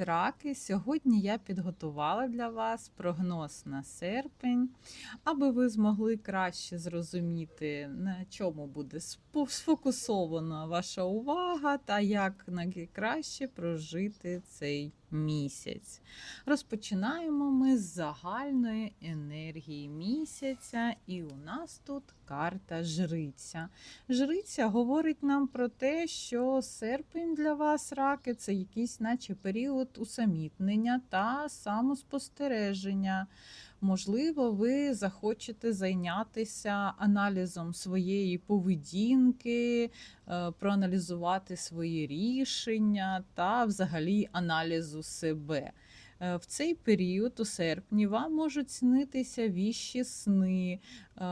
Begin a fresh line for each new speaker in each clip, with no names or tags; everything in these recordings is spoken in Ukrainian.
раки! Сьогодні я підготувала для вас прогноз на серпень, аби ви змогли краще зрозуміти, на чому буде сфокусована ваша увага та як найкраще прожити цей місяць. Розпочинаємо ми з загальної енергії місяця, і у нас тут карта Жриця. Жриця говорить нам про те, що серпень для вас, раки, це якийсь, наче період усамітнення та самоспостереження. Можливо, ви захочете зайнятися аналізом своєї поведінки, е, проаналізувати свої рішення та взагалі аналізу себе. Е, В цей період у серпні вам можуть снитися віщі сни, е,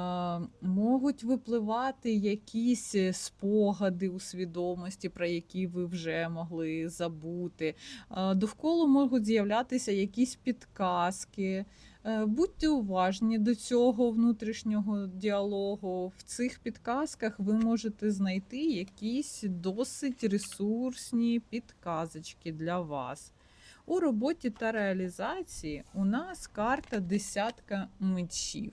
можуть випливати якісь спогади у свідомості, про які ви вже могли забути. Довкола можуть з'являтися якісь підказки. Е, Будьте уважні до цього внутрішнього діалогу. В цих підказках ви можете знайти якісь досить ресурсні підказочки для вас. У роботі та реалізації у нас карта десятка мечів.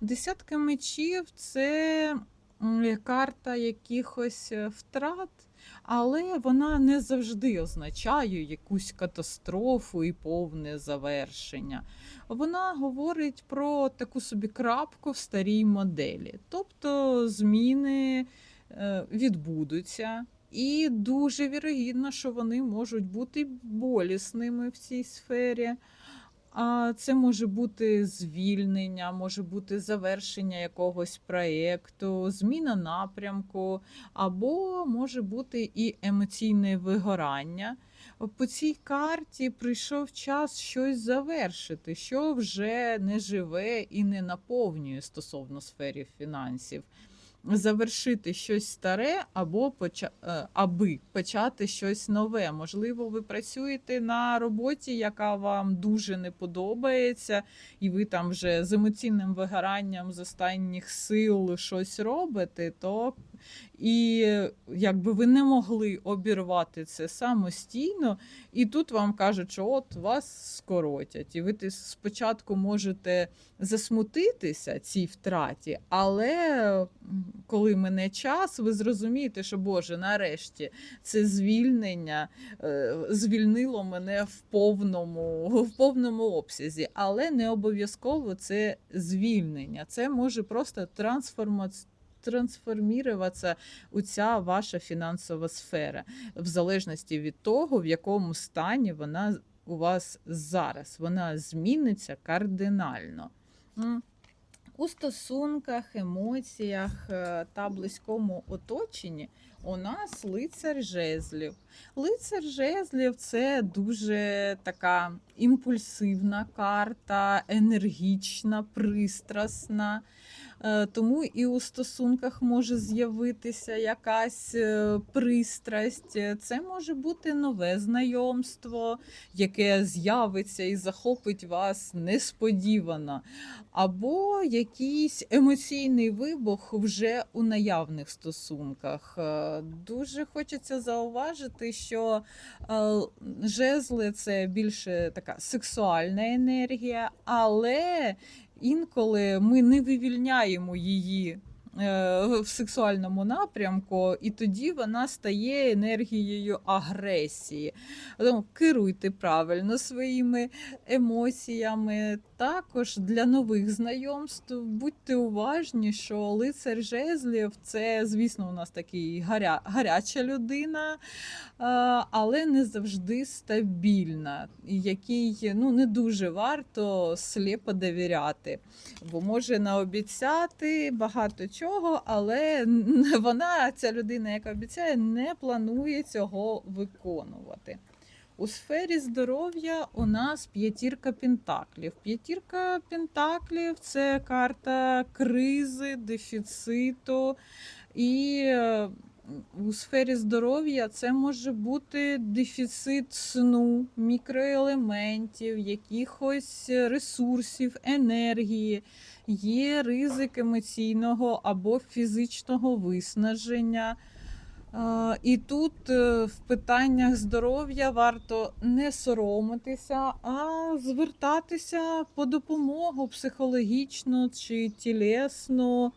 Десятка мечів це карта якихось втрат, але вона не завжди означає якусь катастрофу і повне завершення. Вона говорить про таку собі крапку в старій моделі. Тобто зміни е, відбудуться, і дуже вірогідно, що вони можуть бути болісними в цій сфері. А це може бути звільнення, може бути завершення якогось проєкту, зміна напрямку, або може бути і емоційне вигорання. По цій карті прийшов час щось завершити, що вже не живе і не наповнює стосовно сфері фінансів. Завершити щось старе або поча... е, аби почати щось нове. Можливо, ви працюєте на роботі, яка вам дуже не подобається, і ви там вже з емоційним вигоранням з останніх сил щось робите, то і якби ви не могли обірвати це самостійно, і тут вам кажуть, що от вас скоротять, і ви спочатку можете засмутитися цій втраті, але коли мине час, ви зрозумієте, що Боже, нарешті це звільнення е, звільнило мене в повному, в повному обсязі, але не обов'язково це звільнення. Це може просто трансформація. Трансформіруватися у ця ваша фінансова сфера, в залежності від того, в якому стані вона у вас зараз. Вона зміниться кардинально. У стосунках, емоціях е, та близькому оточенні у нас лицар жезлів. Лицар жезлів це дуже така імпульсивна карта, енергічна, пристрасна. Е, Тому і у стосунках може з'явитися якась е, пристрасть. Це може бути нове знайомство, яке з'явиться і захопить вас несподівано, або якийсь емоційний вибух вже у наявних стосунках. Е, Дуже хочеться зауважити, що жезли це більше така сексуальна енергія, але інколи ми не вивільняємо її в сексуальному напрямку, і тоді вона стає енергією агресії. Тому керуйте правильно своїми емоціями. Також для нових знайомств будьте уважні, що лицар жезлів це, звісно, у нас такий гаря, гаряча людина, е, але не завжди стабільна, який ну, не дуже варто сліпо довіряти, бо може наобіцяти багато чого, але вона, ця людина, яка обіцяє, не планує цього виконувати. У сфері здоров'я у нас п'ятірка пентаклів. П'ятірка пентаклів це карта кризи, дефіциту. І е, у сфері здоров'я це може бути дефіцит сну, мікроелементів, якихось ресурсів, енергії. Є ризик емоційного або фізичного виснаження. І тут е, в питаннях здоров'я варто не соромитися, а звертатися по допомогу психологічну чи тілесну.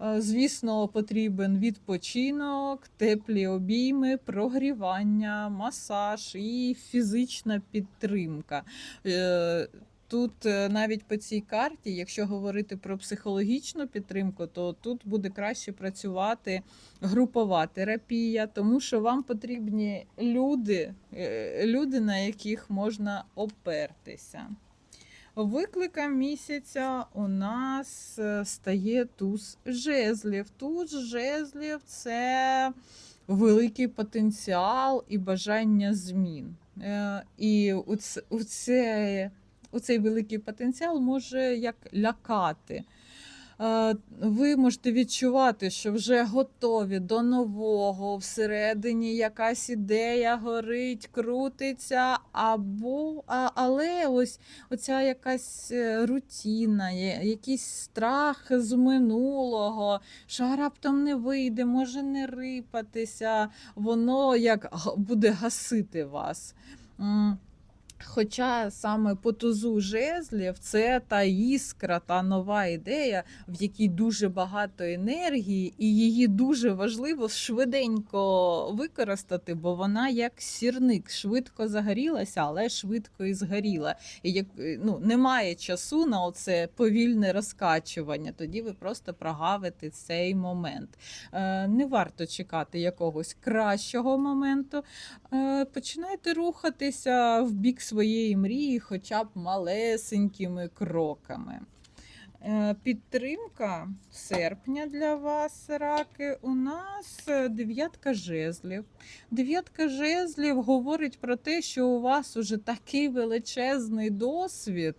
Е, Звісно, потрібен відпочинок, теплі обійми, прогрівання, масаж і фізична підтримка. Е, Тут е, навіть по цій карті, якщо говорити про психологічну підтримку, то тут буде краще працювати групова терапія, тому що вам потрібні люди, люди, на яких можна опертися. Викликом місяця у нас е, стає туз жезлів. Туз жезлів це великий потенціал і бажання змін. Е, І у цей великий потенціал може як лякати. Е, Ви можете відчувати, що вже готові до нового, всередині якась ідея горить, крутиться, або, а, але ось оця якась е, рутіна, якийсь страх з минулого, що раптом не вийде, може не рипатися, воно як буде гасити вас. Хоча саме по тузу жезлів це та іскра, та нова ідея, в якій дуже багато енергії, і її дуже важливо швиденько використати, бо вона як сірник, швидко загорілася, але швидко і згоріла. І як ну немає часу на оце повільне розкачування, тоді ви просто прогавите цей момент. Е, Не варто чекати якогось кращого моменту. Е, Починайте рухатися в бік своєї мрії, хоча б малесенькими кроками. Е, Підтримка серпня для вас, раки. У нас е, дев'ятка жезлів. Дев'ятка жезлів говорить про те, що у вас уже такий величезний досвід,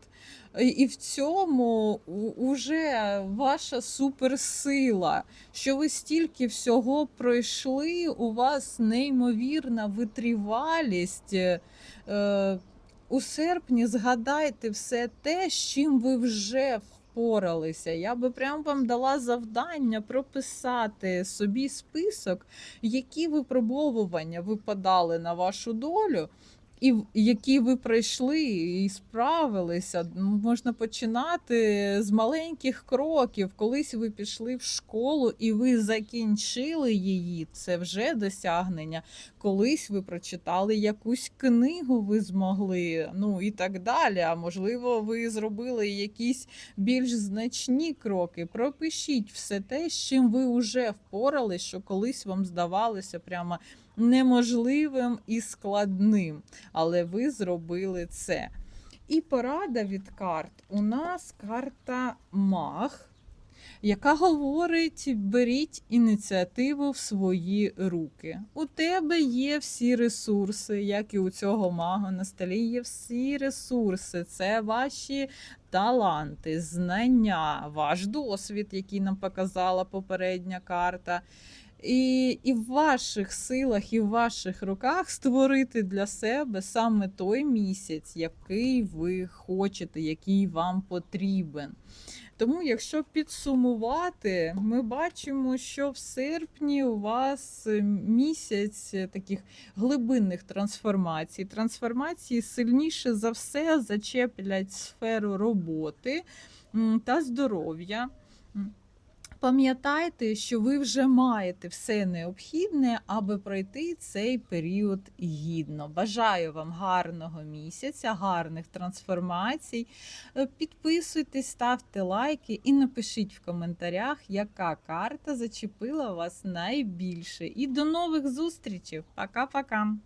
і- в цьому уже ваша суперсила, що ви стільки всього пройшли, у вас неймовірна витривалість. У серпні згадайте все те, з чим ви вже впоралися. Я би прям вам дала завдання прописати собі список, які випробовування випадали на вашу долю. І які ви пройшли і справилися, Ну, можна починати з маленьких кроків. Колись ви пішли в школу і ви закінчили її. Це вже досягнення. Колись ви прочитали якусь книгу, ви змогли, ну і так далі. А можливо, ви зробили якісь більш значні кроки. Пропишіть все те, з чим ви вже впорались, що колись вам здавалося прямо неможливим і складним. Але ви зробили це. І порада від карт. У нас карта Маг, яка говорить: беріть ініціативу в свої руки. У тебе є всі ресурси, як і у цього мага на столі є всі ресурси. Це ваші таланти, знання, ваш досвід, який нам показала попередня карта. І, і в ваших силах, і в ваших руках створити для себе саме той місяць, який ви хочете, який вам потрібен. Тому, якщо підсумувати, ми бачимо, що в серпні у вас місяць таких глибинних трансформацій. Трансформації сильніше за все зачеплять сферу роботи та здоров'я. Пам'ятайте, що ви вже маєте все необхідне, аби пройти цей період гідно. Бажаю вам гарного місяця, гарних трансформацій. Е, Підписуйтесь, ставте лайки і напишіть в коментарях, яка карта зачепила вас найбільше. І до нових зустрічей. Пока-пока!